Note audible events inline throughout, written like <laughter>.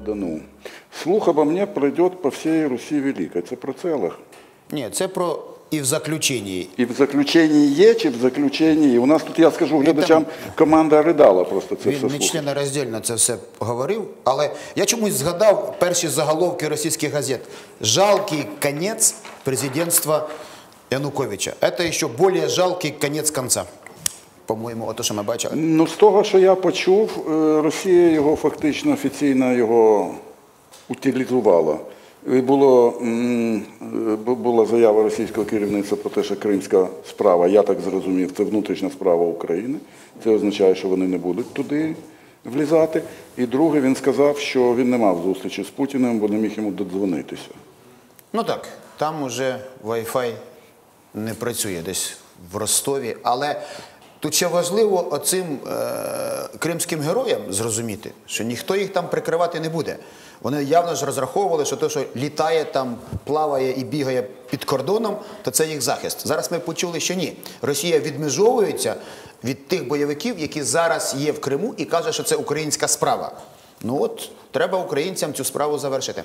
Ростове-на-Дону. Слух обо мне пройдет по всей Руси Великой. Це про це, Олег? Ні, це про і в заключенні. І в заключенні є, чи в заключенні? У нас тут, я скажу глядачам, команда ридала просто це все Він не слухає. членороздільно це все говорив, але я чомусь згадав перші заголовки російських газет. Жалкий конець президентства Януковича. Це ще більш жалкий конець конца. По-моєму, ото, що ми бачили. Ну, з того, що я почув, е, Росія його фактично офіційно його утилізувала. І було, була заява російського керівництва про те, що кримська справа, я так зрозумів, це внутрішня справа України. Це означає, що вони не будуть туди влізати. І друге, він сказав, що він не мав зустрічі з Путіним, бо не міг йому додзвонитися. Ну так, там уже Wi-Fi не працює десь в Ростові. Але тут ще важливо оцим е, кримським героям зрозуміти, що ніхто їх там прикривати не буде. Вони явно ж розраховували, що те, що літає там, плаває і бігає під кордоном, то це їх захист. Зараз ми почули, що ні. Росія відмежовується від тих бойовиків, які зараз є в Криму, і каже, що це українська справа. Ну от треба українцям цю справу завершити.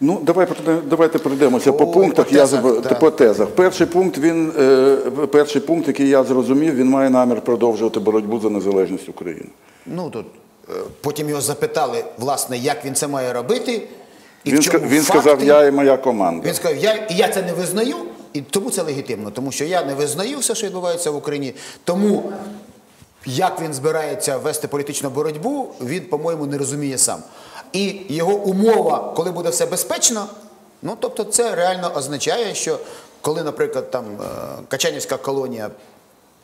Ну, давай, давайте пройдемося по пунктах. по я тезах, так. по тезах. Перший пункт, він, е, перший пункт, який я зрозумів, він має намір продовжувати боротьбу за незалежність України. Ну тут е, потім його запитали, власне, як він це має робити. І Він, в чому він факти. сказав, я і моя команда. Він сказав, я, і я це не визнаю, і тому це легітимно, тому що я не визнаю все, що відбувається в Україні. Тому як він збирається вести політичну боротьбу, він, по-моєму, не розуміє сам. І його умова, коли буде все безпечно, ну тобто це реально означає, що коли, наприклад, там е, Качанівська колонія,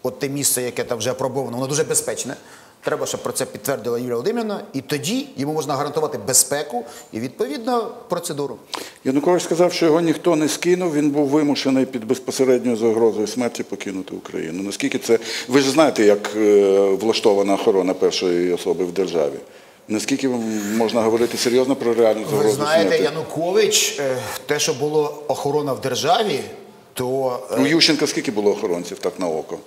от те місце, яке там вже опробовано, воно дуже безпечне. Треба, щоб про це підтвердила Юлія Володимирівна, і тоді йому можна гарантувати безпеку і відповідно процедуру. Янукович сказав, що його ніхто не скинув, він був вимушений під безпосередньою загрозою смерті покинути Україну. Наскільки це. Ви ж знаєте, як е, влаштована охорона першої особи в державі. Наскільки можна говорити серйозно про реальну загрозу Ви знаєте, смерті? Янукович, е, те, що було охорона в державі, то е, У Ющенка скільки було охоронців так на око?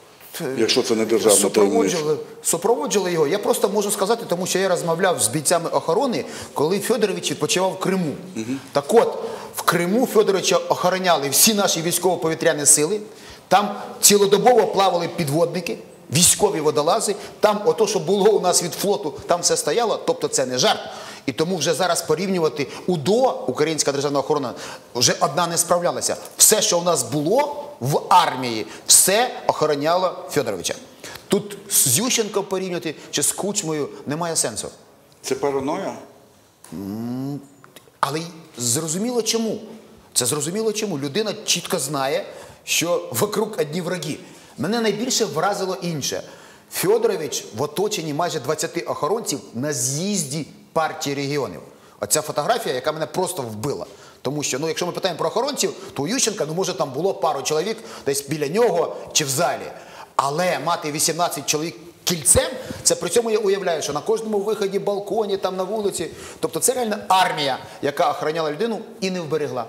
Якщо це не державна таємниця. супроводжували, супроводжували його. Я просто можу сказати, тому що я розмовляв з бійцями охорони, коли Федорович відпочивав в Криму. Так от, в Криму Федоровича охороняли всі наші військово-повітряні сили, там цілодобово плавали підводники. Військові водолази, там ото, що було у нас від флоту, там все стояло, тобто це не жарт. І тому вже зараз порівнювати УДО, Українська державна охорона, вже одна не справлялася. Все, що у нас було в армії, все охороняло Федоровича. Тут з Ющенком порівнювати чи з Кучмою немає сенсу. Це параноя? Але зрозуміло чому. Це зрозуміло чому. Людина чітко знає, що вокруг одні враги. Мене найбільше вразило інше. Федорович в оточенні майже 20 охоронців на з'їзді партії регіонів. Оця фотографія, яка мене просто вбила. Тому що, ну, якщо ми питаємо про охоронців, то у Ющенка, ну, може, там було пару чоловік десь біля нього чи в залі. Але мати 18 чоловік кільцем, це при цьому я уявляю, що на кожному виході, балконі, там на вулиці. Тобто це реально армія, яка охороняла людину і не вберегла.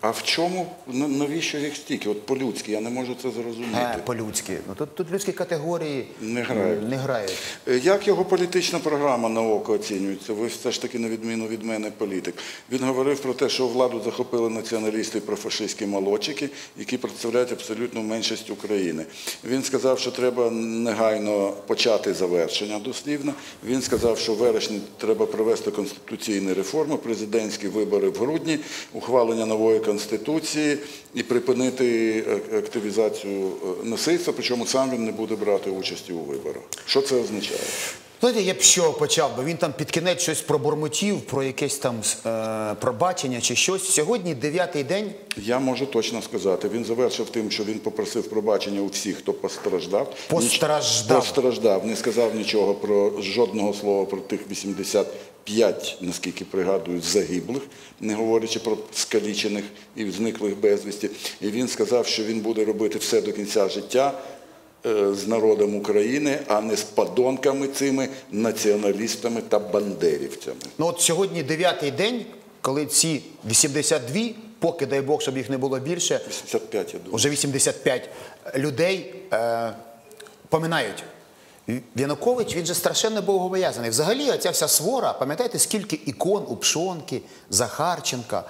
А в чому, навіщо їх стільки? От по-людськи, я не можу це зрозуміти. Е, по-людськи. Ну, тут, тут людські категорії Не грають. Не грають. Е, Як його політична програма на око оцінюється? Ви все ж таки, на відміну від мене, політик. Він говорив про те, що владу захопили націоналісти і профашистські молодчики, які представляють абсолютну меншість України. Він сказав, що треба негайно почати завершення дослівно. Він сказав, що в вересні треба провести конституційні реформи, президентські вибори в грудні, ухвалення нової конституції і припинити е, активізацію е, насильства, причому сам він не буде брати участі у виборах. Що це означає? Знаєте, я б що почав, бо він там під кінець щось пробурмотів, про якесь там е, пробачення чи щось. Сьогодні дев'ятий день. Я можу точно сказати. Він завершив тим, що він попросив пробачення у всіх, хто постраждав. Постраждав. Ніч- Постраждав. Не сказав нічого про жодного слова про тих 85, наскільки пригадую, загиблих, не говорячи про скалічених і зниклих безвісті. І він сказав, що він буде робити все до кінця життя. е, З народом України, а не з подонками цими націоналістами та бандерівцями. Ну от сьогодні дев'ятий день, коли ці 82, поки дай Бог, щоб їх не було більше, 85, я думаю. вже 85 людей е, поминають. Янукович, він же страшенно богобоязаний. Взагалі, оця вся свора, пам'ятаєте, скільки ікон у Пшонки, Захарченка,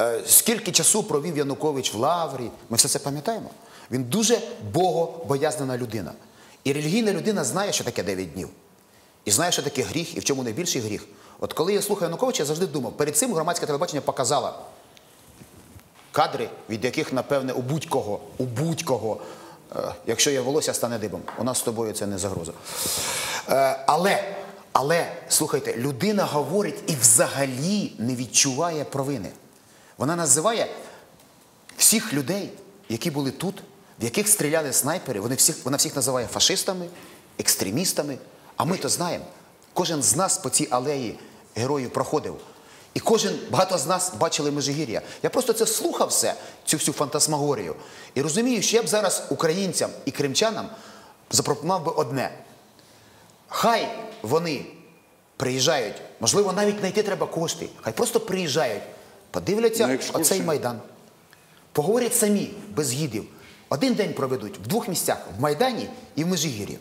е, скільки часу провів Янукович в Лаврі. Ми все це пам'ятаємо. Він дуже богобоязнена людина. І релігійна людина знає, що таке 9 днів. І знає, що таке гріх і в чому найбільший гріх. От коли я слухаю Януковича, я завжди думав, перед цим громадське телебачення показало кадри, від яких, напевне, у будь-кого, у будь-кого, якщо є волосся, стане дибом. У нас з тобою це не загроза. Е, але, але, слухайте, людина говорить і взагалі не відчуває провини. Вона називає всіх людей, які були тут, в яких стріляли снайпери, вони всіх, вона всіх називає фашистами, екстремістами. А ми то знаємо. Кожен з нас по цій алеї героїв проходив. І кожен, багато з нас бачили Межигір'я. Я просто це слухав все, цю всю фантасмагорію. І розумію, що я б зараз українцям і кримчанам запропонував би одне. Хай вони приїжджають, можливо, навіть знайти треба кошти. Хай просто приїжджають, подивляться оцей майдан. Поговорять самі, без гідів. Один день проведуть в двох місцях в Майдані і в Межигір'ї.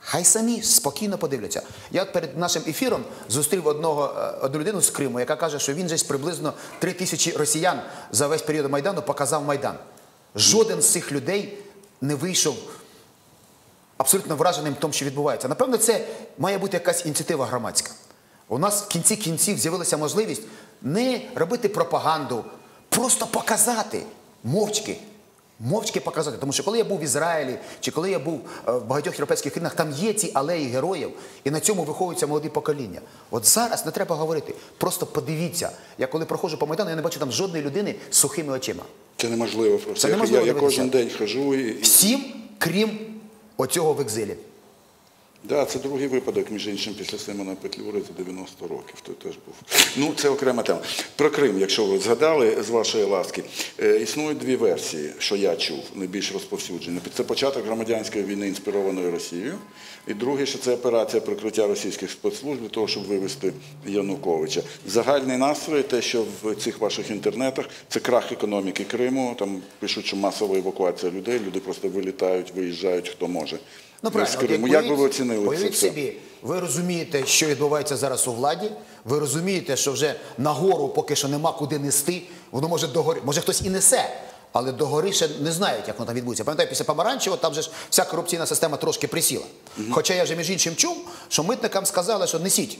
Хай самі спокійно подивляться. Я перед нашим ефіром зустрів одного, е, одну людину з Криму, яка каже, що він десь приблизно три тисячі росіян за весь період Майдану показав Майдан. Жоден з цих людей не вийшов абсолютно враженим тому, що відбувається. Напевно, це має бути якась ініціатива громадська. У нас в кінці кінців з'явилася можливість не робити пропаганду, просто показати мовчки. Мовчки показати. Тому що коли я був в Ізраїлі, чи коли я був е, в багатьох європейських країнах, там є ці алеї героїв, і на цьому виховуються молоді покоління. От зараз не треба говорити. Просто подивіться. Я коли проходжу по Майдану, я не бачу там жодної людини з сухими очима. Це неможливо просто. Це неможливо я, я кожен день хожу і. Всім, крім оцього в екзилі. Да, це другий випадок, між іншим, після Симона Петлюри за 90 років. Той теж був. Ну, це окрема тема. Про Крим, якщо ви згадали з вашої ласки, е, існують дві версії, що я чув, найбільш розповсюджені. Це початок громадянської війни, інспірованої Росією. І друге, що це операція прикриття російських спецслужб для того, щоб вивести Януковича. Загальний настрій, те, що в цих ваших інтернетах, це крах економіки Криму. Там пишуть, що масова евакуація людей, люди просто вилітають, виїжджають, хто може. Ну, з правильно, от як Як би ви оцінили це все? собі, ви розумієте, що відбувається зараз у владі, ви розумієте, що вже нагору поки що нема куди нести, воно може догори, може хтось і несе, але догори ще не знають, як воно там відбудеться. Пам'ятаю, після Помаранчева там же ж вся корупційна система трошки присіла. Хоча я вже між іншим чув, що митникам сказали, що несіть.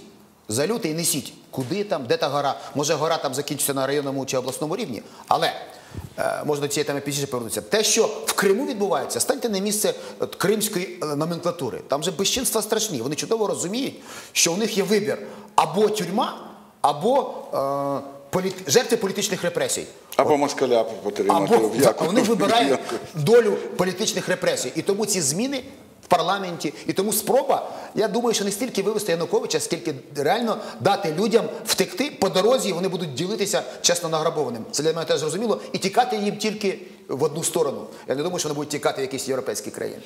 За лютий несіть. Куди там, де та гора? Може, гора там закінчиться на районному чи обласному рівні. Але можна до цієї теми пізніше повернутися. Те, що в Криму відбувається, станьте на місце кримської е, номенклатури. Там же безчинства страшні. Вони чудово розуміють, що у них є вибір або тюрма, або е, політ... жертви політичних репресій. Або москаля потримати Або вони вибирають долю політичних репресій. І тому ці зміни парламенті, і тому спроба, я думаю, що не стільки вивести Януковича, скільки реально дати людям втекти по дорозі, вони будуть ділитися чесно награбованим. Це для мене теж зрозуміло. І тікати їм тільки в одну сторону. Я не думаю, що вони будуть тікати в якісь європейські країни.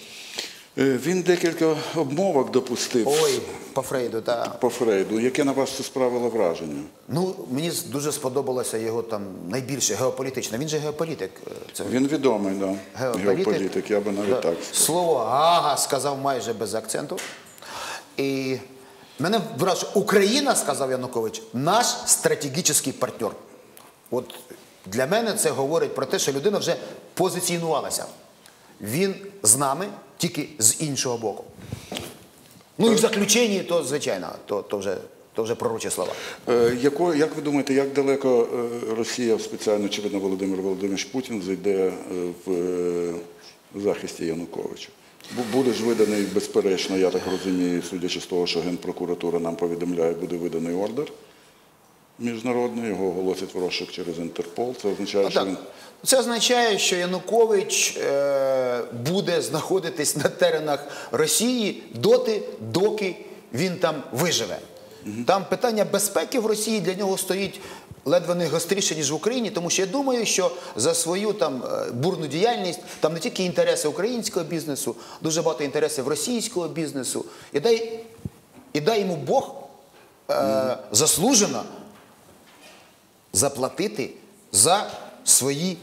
Е, Він декілька обмовок допустив Ой, по Фрейду, так. по Фрейду. Яке на вас це справило враження? Ну, мені дуже сподобалося його там найбільше геополітичне. Він же геополітик. е, Це Він відомий, да. геополітик, я би навіть Да. так сказав. Слово Гага сказав майже без акценту. І мене вражає, Україна, сказав Янукович, наш стратегічний партнер. От для мене це говорить про те, що людина вже позиціонувалася. Він з нами, тільки з іншого боку. Ну і в заключенні, то, звичайно, то, то, вже, то вже пророчі слова. Е, Яко, як ви думаєте, як далеко е, Росія, спеціально очевидно Володимир Володимирович Путін, зайде е, в е, захисті Януковича? Бу- Буде ж виданий, безперечно, я так розумію, судячи з того, що Генпрокуратура нам повідомляє, буде виданий ордер міжнародний, його оголосять в розшук через Інтерпол. Це означає, що Так. він Це означає, що Янукович е, буде знаходитись на теренах Росії доти, доки він там виживе. Там питання безпеки в Росії для нього стоїть ледве не гостріше, ніж в Україні, тому що я думаю, що за свою там е, бурну діяльність там не тільки інтереси українського бізнесу, дуже багато інтересів російського бізнесу. І дай, і дай йому Бог е, заслужено заплатити за свої.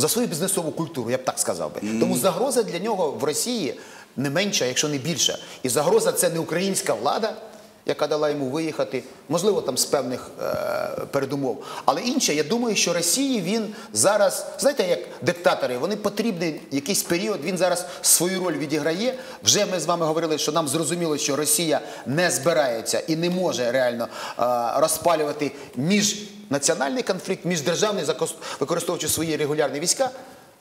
За свою бізнесову культуру, я б так сказав би. Тому загроза для нього в Росії не менша, якщо не більша. І загроза це не українська влада, яка дала йому виїхати, можливо, там з певних е, передумов. Але інше, я думаю, що Росії він зараз, знаєте, як диктатори, вони потрібний якийсь період. Він зараз свою роль відіграє. Вже ми з вами говорили, що нам зрозуміло, що Росія не збирається і не може реально е, розпалювати міжнаціональний конфлікт, міждержавний, використовуючи свої регулярні війська.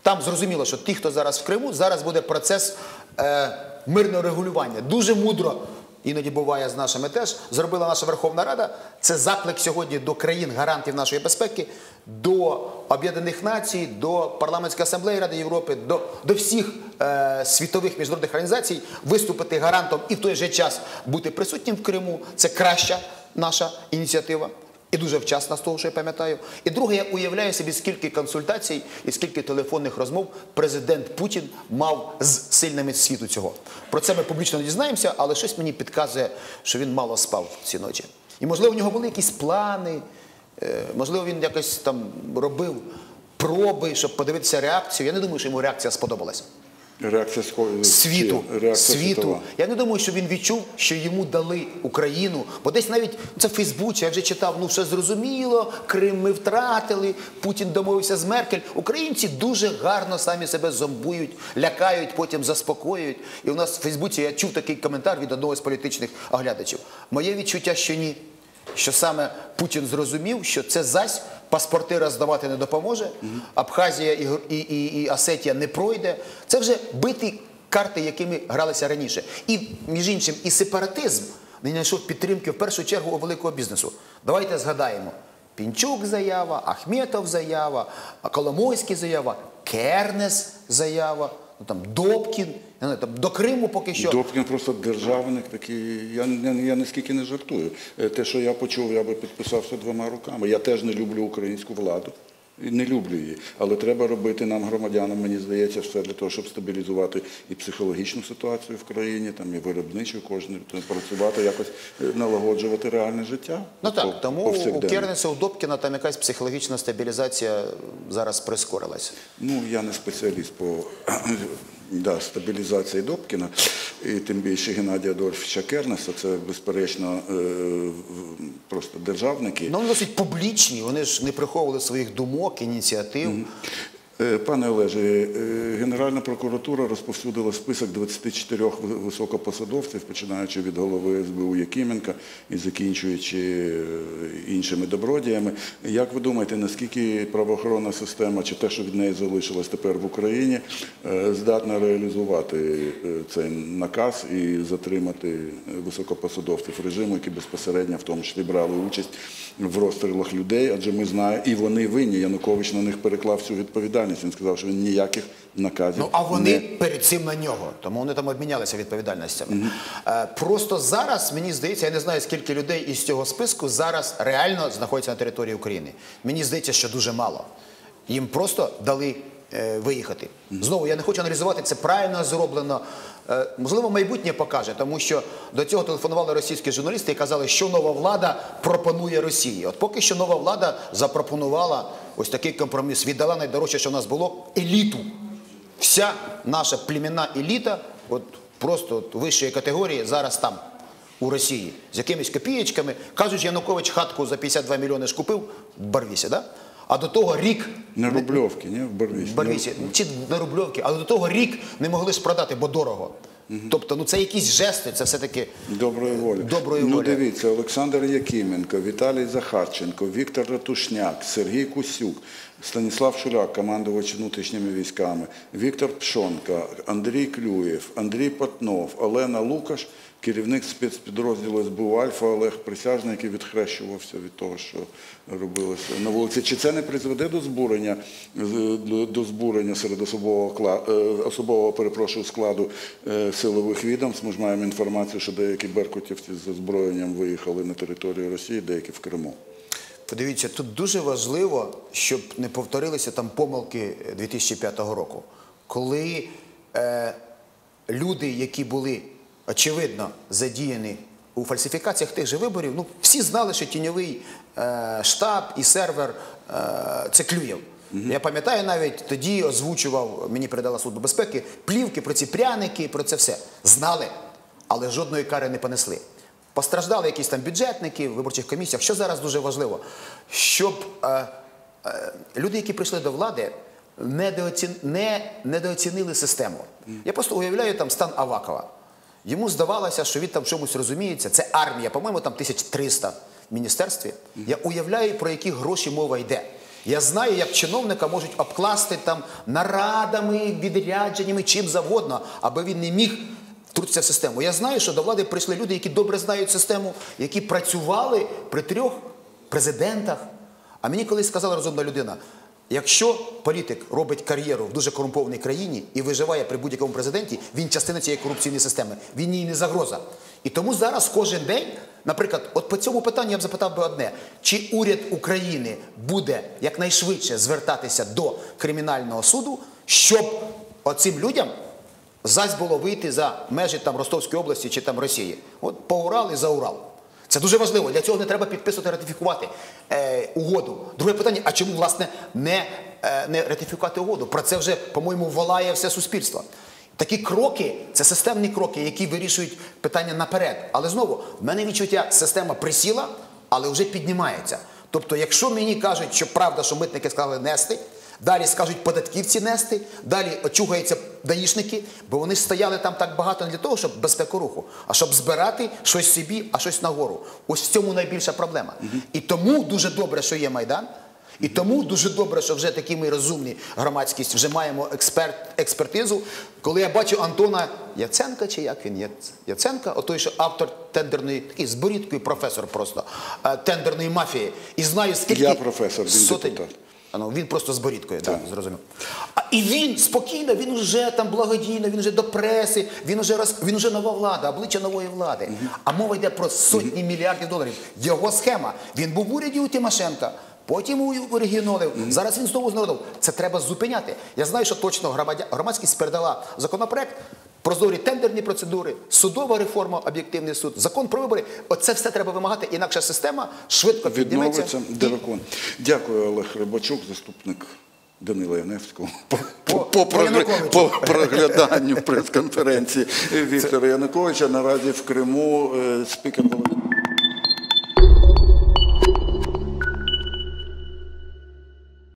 Там зрозуміло, що ті, хто зараз в Криму, зараз буде процес е, мирного регулювання. Дуже мудро, іноді буває з нашими теж, зробила наша Верховна Рада. Це заклик сьогодні до країн гарантів нашої безпеки, до Об'єднаних Націй, до парламентської асамблеї Ради Європи, до, до всіх е, світових міжнародних організацій виступити гарантом і в той же час бути присутнім в Криму. Це краща наша ініціатива. І дуже вчасно з того, що я пам'ятаю. І друге, я уявляю собі, скільки консультацій і скільки телефонних розмов президент Путін мав з сильними світу цього. Про це ми публічно не дізнаємося, але щось мені підказує, що він мало спав ці ночі. І можливо, в нього були якісь плани, е, можливо, він якось там робив проби, щоб подивитися реакцію. Я не думаю, що йому реакція сподобалась Реакція схо- світу. реакція світу. світова? Я не думаю, що він відчув, що йому дали Україну. Бо десь навіть це в Фейсбуці, я вже читав, ну все зрозуміло, Крим ми втратили, Путін домовився з Меркель. Українці дуже гарно самі себе зомбують, лякають, потім заспокоюють. І у нас в Фейсбуці я чув такий коментар від одного з політичних оглядачів. Моє відчуття, що ні. Що саме Путін зрозумів, що це зась паспорти роздавати не допоможе, Абхазія і, і, Осетія не пройде. Це вже биті карти, якими гралися раніше. І між іншим, і сепаратизм не знайшов підтримки в першу чергу у великого бізнесу. Давайте згадаємо: Пінчук заява, Ахметов заява, Коломойський заява, Кернес заява, ну там Добкін. Там, до Криму поки що. Добкін просто державник такий. Я, я, я наскільки не жартую. Е, Те, що я почув, я би підписався двома руками. Я теж не люблю українську владу. І Не люблю її, але треба робити нам, громадянам, мені здається, все для того, щоб стабілізувати і психологічну ситуацію в країні, там і виробничу, кожен працювати, якось е, налагоджувати реальне життя. Ну по- так, тому у. Кернеса, у Добкіна там якась психологічна стабілізація зараз прискорилась. Ну, я не спеціаліст по да, стабілізації Добкіна, і тим більше Геннадія Адольфовича Кернеса, це безперечно е, просто державники. Ну, вони досить публічні, вони ж не приховували своїх думок, ініціатив. Е, Пане Олеже, е, Генеральна прокуратура розповсюдила список 24 високопосадовців, починаючи від голови СБУ Якименка і закінчуючи е, іншими добродіями. Як ви думаєте, наскільки правоохоронна система чи те, що від неї залишилось тепер в Україні, здатна реалізувати цей наказ і затримати високопосадовців режиму, які безпосередньо в тому числі брали участь в розстрілах людей, адже ми знаємо, і вони винні. Янукович на них переклав всю відповідальність. Він сказав, що він ніяких наказів Ну а вони не перед цим на нього, тому вони там обмінялися відповідальностями. Е, Просто зараз мені здається, я не знаю скільки людей із цього списку зараз реально знаходяться на території України. Мені здається, що дуже мало. Їм просто дали е, виїхати. Знову я не хочу аналізувати, це правильно зроблено. Е, можливо, майбутнє покаже, тому що до цього телефонували російські журналісти і казали, що нова влада пропонує Росії. От поки що нова влада запропонувала ось такий компроміс. Віддала найдорожче, що в нас було еліту. Вся наша племінна еліта, от просто от вищої категорії, зараз там, у Росії, з якимись копієчками. Кажуть, Янукович хатку за 52 мільйони ж купив в Барвісі, да? а до того рік на Рубльовці, ні? в Барвісі. в Барвісі, чи на Рубльовці, але до того рік не могли ж продати, бо дорого. Тобто, ну це якісь жести, це все-таки Доброї волі. Доброї ну, волі. дивіться, Олександр Якименко, Віталій Захарченко, Віктор Ратушняк, Сергій Кусюк, Станіслав Шуляк, командувач внутрішніми військами, Віктор Пшонка, Андрій Клюєв, Андрій Патнов, Олена Лукаш, керівник спецпідрозділу СБУ Альфа Олег Присяжний, який відхрещувався від того, що робилося на вулиці. Чи це не призведе до збурення, до- збурення серед особового, е, особового перепрошую, складу е, силових відомств? Ми ж маємо інформацію, що деякі беркутівці з озброєнням виїхали на територію Росії, деякі в Криму. Подивіться, тут дуже важливо, щоб не повторилися там помилки 2005 року, коли е, люди, які були очевидно задіяні у фальсифікаціях тих же виборів, ну всі знали, що тіньовий е, штаб і сервер е, це Клюєв. Я пам'ятаю навіть тоді озвучував, мені передала Служба безпеки, плівки про ці пряники, про це все. Знали, але жодної кари не понесли. Постраждали якісь там бюджетники в виборчих комісіях. Що зараз дуже важливо, щоб е, е, люди, які прийшли до влади, недооці... не недооцінили систему. Я просто уявляю там стан Авакова. Йому здавалося, що він там чомусь розуміється. Це армія, по-моєму, там 1300 в міністерстві. Я уявляю, про які гроші мова йде. Я знаю, як чиновника можуть обкласти там нарадами, відрядженнями, чим завгодно, аби він не міг втрутитися в систему. Я знаю, що до влади прийшли люди, які добре знають систему, які працювали при трьох президентах. А мені колись сказала розумна людина: якщо політик робить кар'єру в дуже корумпованій країні і виживає при будь-якому президенті, він частина цієї корупційної системи. Він їй не загроза. І тому зараз кожен день, наприклад, от по цьому питанню я б запитав би одне: чи уряд України буде якнайшвидше звертатися до кримінального суду, щоб оцим людям зась було вийти за межі там Ростовської області чи там Росії? От по Урал і за Урал. Це дуже важливо. Для цього не треба підписувати, ратифікувати е, угоду. Друге питання: а чому власне не, е, не ратифікувати угоду? Про це вже, по-моєму, волає все суспільство. Такі кроки це системні кроки, які вирішують питання наперед. Але знову в мене відчуття, система присіла, але вже піднімається. Тобто, якщо мені кажуть, що правда, що митники сказали нести, далі скажуть податківці нести, далі очугаються даїшники, бо вони стояли там так багато не для того, щоб безпеку руху, а щоб збирати щось собі, а щось нагору. Ось в цьому найбільша проблема. І тому дуже добре, що є Майдан. І тому дуже добре, що вже такі ми розумні громадськість, вже маємо експерт, експертизу. Коли я бачу Антона Яценка, чи як він Яц- Яценка, отой, що автор тендерної, такий з борідкою професор просто е, тендерної мафії. І знаю, скільки Я професор, він сотень- депутат. Ну, він просто з борідкою, так, зрозумів. А, і він спокійно, він вже там благодійно, він вже до преси, він вже роз, він вже нова влада, обличчя нової влади. А мова йде про сотні мільярдів доларів. Його схема. Він був в уряді у Тимошенка. Потім у регіонолів, зараз він знову з народом. Це треба зупиняти. Я знаю, що точно громадя- громадськість передала законопроект, прозорі тендерні процедури, судова реформа, об'єктивний суд, закон про вибори. Оце все треба вимагати, інакше система швидко підніметься. І Дякую, Олег Рибачук, заступник Данила Яневського. По, по, По- по, по прогля- по прогляданню <laughs> прес-конференції Віктора Януковича. Наразі в Криму е, спікер Володимир.